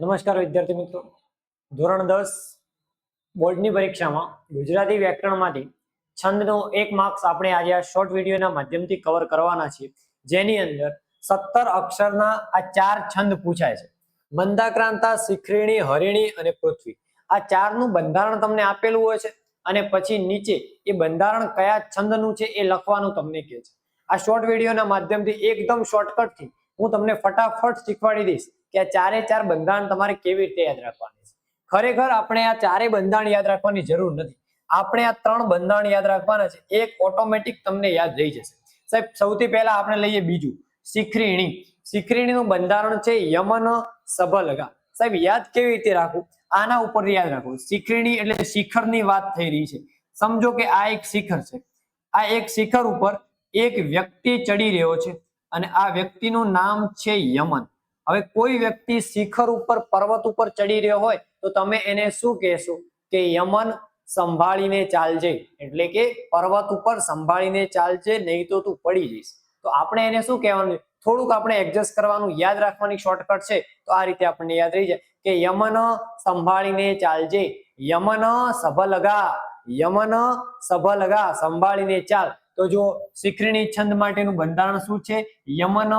નમસ્કાર વિદ્યાર્થી મિત્રો. ધોરણ દસ બોર્ડની પરીક્ષામાં ગુજરાતી વ્યાકરણમાંથી છંદનો એક માર્ક્સ આપણે આજે આ શોર્ટ વિડીયોના માધ્યમથી કવર કરવાના છીએ. જેની અંદર સત્તર અક્ષરના આ ચાર છંદ પૂછાય છે. મંદાક્રાંતા શિખરીણી, હરિણી અને પૃથ્વી. આ ચારનું બંધારણ તમને આપેલું હોય છે અને પછી નીચે એ બંધારણ કયા છંદનું છે એ લખવાનું તમને કહે છે. આ શોર્ટ વિડીયોના માધ્યમથી એકદમ શોર્ટકટથી હું તમને ફટાફટ શીખવાડી દઈશ. કે આ ચારે ચાર બંધારણ તમારે કેવી રીતે યાદ રાખવાની છે? ખરેખર આપણે આ ચારે બંધારણ યાદ રાખવાની જરૂર નથી. આપણે આ ત્રણ બંધારણ યાદ રાખવાના છે. એક ઓટોમેટિક તમને યાદ રહી જશે. સાહેબ, સૌથી પહેલા આપણે લઈએ બીજું. શિખરીણી. શિખરીણીનું બંધારણ છે યમન સભલગા. સાહેબ, યાદ કેવી રીતે રાખવું? આના ઉપર યાદ રાખવું. શિખરીણી એટલે શિખરની વાત થઈ રહી છે. સમજો કે આ એક શિખર છે. આ એક શિખર ઉપર એક વ્યક્તિ ચડી રહ્યો છે અને આ વ્યક્તિનું નામ છે યમન. હવે કોઈ વ્યક્તિ શિખર ઉપર, પર્વત ઉપર ચડી રહ્યો હોય, તો તમે એને શું કહેશો? કે યમન સંભાળીને ચાલજે. એટલે કે પર્વત ઉપર સંભાળીને ચાલજે, નહીં તો તું પડી જઈશ. તો આપણે એને શું કહેવાનું? થોડુંક આપણે એડજસ્ટ કરવાનું, યાદ રાખવાની શોર્ટકટ છે. તો આ રીતે આપણને યાદ રહી જાય. કે યમન સંભાળીને ચાલજે. યમન સભલગા. યમન સભલગા, સંભાળીને ચાલ. તો જો શિખરીણી છંદ માટેનું બંધારણ શું છે? યમન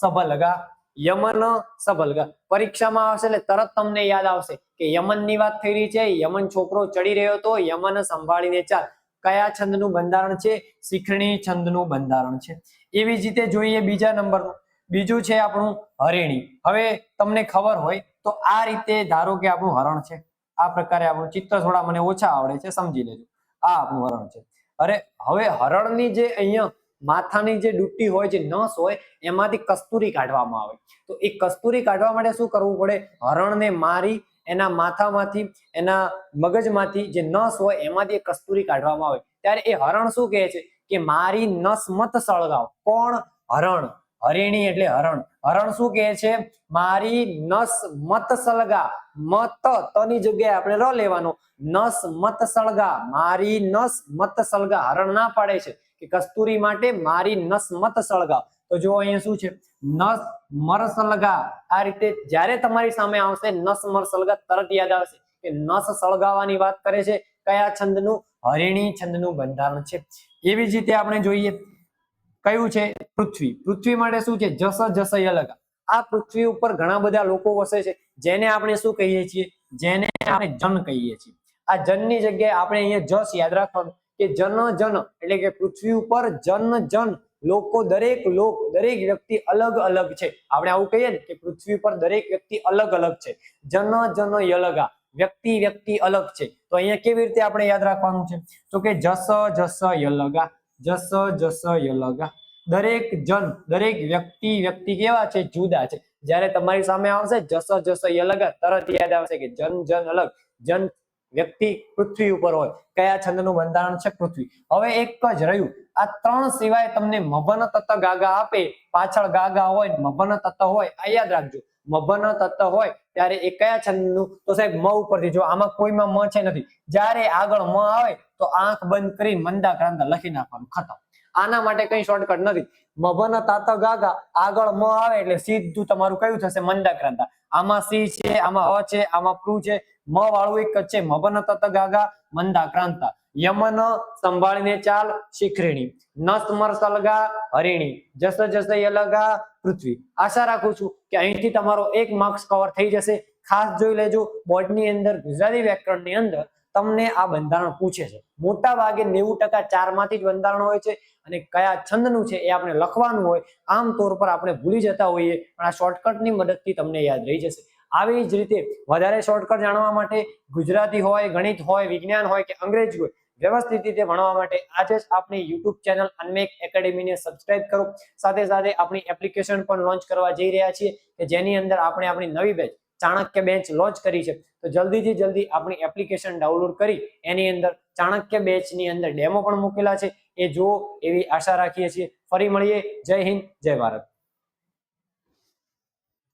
સભલગા. યમન સબલગ પરીક્ષામાં આવશે એટલે તરત તમને યાદ આવશે કે યમનની વાત થઈ રહી છે. યમન છોકરો ચડી રહ્યો હતો. યમન સંભાળીને ચાલ. કયા છંદનું બંધારણ છે? શીખણી છંદનું બંધારણ છે. એવી જ રીતે જોઈએ બીજા નંબરનું. બીજું છે આપણું હરિણી. હવે તમને ખબર હોય તો આ રીતે ધારો કે આપણું હરણ છે. આ પ્રકારે આપણું ચિત્ર થોડા મને ઓછા આવડે છે. સમજી લેજો. આ આપણું હરણ છે. અરે, હવે હરણની જે અહીંયા માથાની જે ડૂટી હોય, જે નસ હોય, એમાંથી કસ્તુરી કાઢવામાં આવે. તો એ કસ્તુરી કાઢવા માટે શું કરવું પડે? હરણને મારી એના માથામાંથી, એના મગજમાંથી જે નસ હોય, એમાંથી એ કસ્તુરી કાઢવામાં આવે. ત્યારે એ હરણ શું કહે છે? કે મારી નસ મત સળગાવ. કોણ? હરણ. હરિણી એટલે હરણ. હરણ શું કહે છે? મારી નસ મત સળગા. મત તની જગ્યાએ આપણે ર લેવાનો. નસ મત સળગા. મારી નસ મત સળગા. હરણ ના પાડે છે કે કસ્તુરી માટે મારી નસ મત સળગાવ તો જો અહીંયા શું છે? નસ મર સળગા. આ રીતે જ્યારે તમારી સામે આવશે, નસ મર સળગા, તરત યાદ આવશે કે નસ સળગાવાની વાત કરે છે. કયા છંદનું? હરિણી છંદનું બંધારણ છે. એવી જ રીતે આપણે જોઈએ કયું છે? પૃથ્વી. પૃથ્વી માટે શું છે? જસ જસ અલગ આ પૃથ્વી ઉપર ઘણા બધા લોકો વસે છે. જેને આપણે શું કહીએ છીએ? જેને આપણે જન કહીએ છીએ. આ જનની જગ્યાએ આપણે અહીંયા જસ યાદ રાખવાનું કે જન જન એટલે કે પૃથ્વી ઉપર જન જન લોકો દરેક લોક, દરેક વ્યક્તિ અલગ અલગ છે. આપણે આવું કહીએ ને કે પૃથ્વી પર દરેક વ્યક્તિ અલગ અલગ છે. જન જન યલગા વ્યક્તિ વ્યક્તિ અલગ છે. તો અહીંયા કેવી રીતે આપણે યાદ રાખવાનું છે? તો કે જસ જસ યલગા જસ જસ, યલગા. દરેક જન, દરેક વ્યક્તિ વ્યક્તિ કેવા છે? જુદા છે. જ્યારે તમારી સામે આવશે જસ જસ, યલગા, તરત યાદ આવશે કે જન જન અલગ. જન વ્યક્તિ પૃથ્વી ઉપર હોય. કયા છંદનું બંધારણ છે? પૃથ્વી. હવે એક જ રહ્યું. આ ત્રણ સિવાય તમને મભન તત્ત ગાગા આપે. પાછળ ગાગા હોય ને મભન તત્ત હોય. આ યાદ રાખજો. મભન તત્ત હોય ત્યારે એ કયા છંદનું? તો સાહેબ, મ ઉપરથી જો આમાં કોઈમાં મ છે નથી. જ્યારે આગળ મ આવે, તો આંખ બંધ કરી મંદા ક્રાંતા લખી નાખવાનું, ખતમ. આના માટે કઈ શોર્ટકટ નથી. મભન તાત ગાગા, આગળ મ આવે એટલે સીધું તમારું કયું થશે? મંદા ક્રાંતા આમાં સી છે, આમાં અ છે, આમાં પ્રુ છે. મ વાળું એક જ છે, મભન તત ગાગા, મંદા ક્રાંતા યમન સંભાળીને ચાલ શિખરીણી. નસ્મર સલગા હરિણી. જસ જસ યલગા પૃથ્વી. આશા રાખું છું કે અહીંથી તમારો એક માર્ક્સ કવર થઈ જશે. ખાસ જોઈ લેજો, બોર્ડની અંદર, ગુજરાતી વ્યાકરણની અંદર તમને આ બંધારણ પૂછે છે. મોટા ભાગે નેવું ટકા ચારમાંથી જ બંધારણ હોય છે અને કયા છંદનું છે એ આપણે લખવાનું હોય, આમ તોર પર આપણે ભૂલી જતા હોઈએ, પણ આ શોર્ટકટની મદદથી તમને યાદ રહી જશે. આવી જ રીતે વધારે શોર્ટકટ જાણવા માટે ગુજરાતી હોય, ગણિત હોય, વિજ્ઞાન હોય કે અંગ્રેજી હોય વ્યવસ્થિત રીતે ભણવા માટે આજે જ આપણી યુટ્યુબ ચેનલ અનમેક એકેડેમીને સબસ્ક્રાઇબ કરો. સાથે સાથે આપણી એપ્લિકેશન પણ લોન્ચ કરવા જઈ રહ્યા છીએ કે જેની અંદર આપણે આપણી નવી બેચ ચાણક્ય બેચ લોન્ચ કરી છે. તો જલ્દીથી જલ્દી આપણી એપ્લિકેશન ડાઉનલોડ કરી, એની અંદર ચાણક્ય બેચની અંદર ડેમો પણ મૂકેલા છે. એ જુઓ એવી આશા રાખીએ છીએ. ફરી મળીએ. જય હિન્દ, જય ભારત.